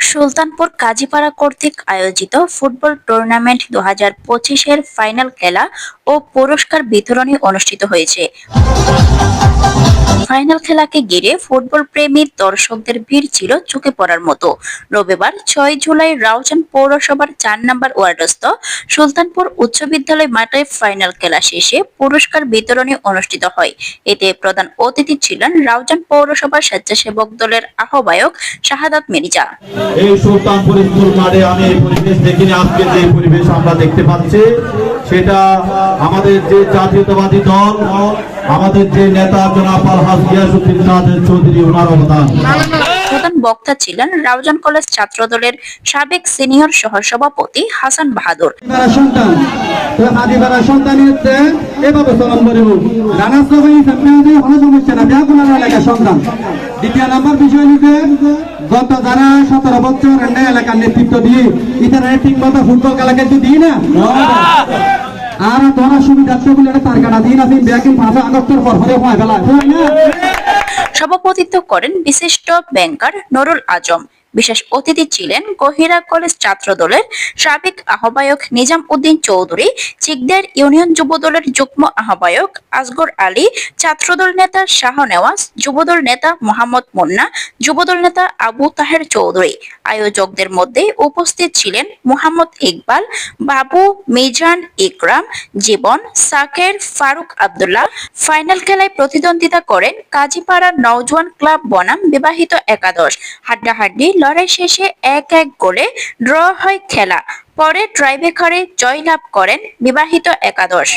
সুলতানপুর কাজীপাড়া কর্তৃক আয়োজিত football tournament দু হাজার পঁচিশের ফাইনাল খেলা ও পুরস্কার বিতরণী অনুষ্ঠিত হয়েছে। ফাইনাল খেলাকে ঘিরে ফুটবল প্রেমী দর্শকদের ভিড় ছিল চোখে পড়ার মতো। রবিবার ছয় জুলাই রাউজান পৌরসভার চার নম্বর ওয়ার্ডস্থ সুলতানপুর উচ্চ বিদ্যালয় মাঠে ফাইনাল খেলা শেষে পুরস্কার বিতরণী অনুষ্ঠিত হয়। এতে প্রধান অতিথি ছিলেন রাউজান পৌরসভার স্বেচ্ছাসেবক দলের আহ্বায়ক শাহাদাত মির্জা। এই সুলতানপুর স্কুল মাঠে আমি এই পরিবেশ দেখিনি আজকে যে পরিবেশ আমরা দেখতে পাচ্ছি সেটা আমাদের যে জাতীয়তাবাদী দল আমাদের যে নেতা জনাব আলহাজ গিয়াসুদ্দিন কাদের চৌধুরী ওনার অবদান। প্রধান বক্তা ছিলেন রাউজান কলেজ ছাত্র দলের সাবেক সিনিয়র সহসভাপতি হাসান বাহাদুর। হাদিবারা সন্তান তো হাদিবারা সন্তান এভাবে চলন করিব রানা সবাই সামনে কোনো সমস্যা না বিয়া কোনো সন্তান। দ্বিতীয় নম্বর বিষয় হচ্ছে গত যারা সতেরো বছর এলাকার নেতৃত্ব দিয়ে ইতারা ঠিক মতো ফুটবল খেলাকে দিই না? আর ধরা সুবিধার্থ বলে একটা তার কাটা দিন আছে। ব্যাকিং ভাষা আগস্টের পর হয়ে সভাপতিত্ব করেন বিশিষ্ট ব্যাংকার নরুল আজম। বিশেষ অতিথি ছিলেন গহিরা কলেজ ছাত্র দলের সাবেক আহ্বায়ক নিজাম উদ্দিন চৌধুরী, চিকদার ইউনিয়ন যুব দলের যুগ্ম আহ্বায়ক আসগর আলী, ছাত্রদল নেতা শাহ নেওয়াজ যুবদল নেতা মোহাম্মদ মুন্না, যুবদল নেতা আবু তাহের চৌধুরী। আয়োজকদের মধ্যে উপস্থিত ছিলেন মোহাম্মদ ইকবাল, বাবু মিজান ইকরাম, জীবন, সাকের ফারুক আব্দুল্লাহ। ফাইনাল খেলায় প্রতিদ্বন্দ্বিতা করেন কাজীপাড়া নওজোয়ান ক্লাব বনাম বিবাহিত একাদশ। হাড্ডাহাড্ডি লড়াই শেষে এক এক করে ড্র হয় খেলা। পরে ট্রাইবেকারে জয়লাভ করেন বিবাহিত একাদশ।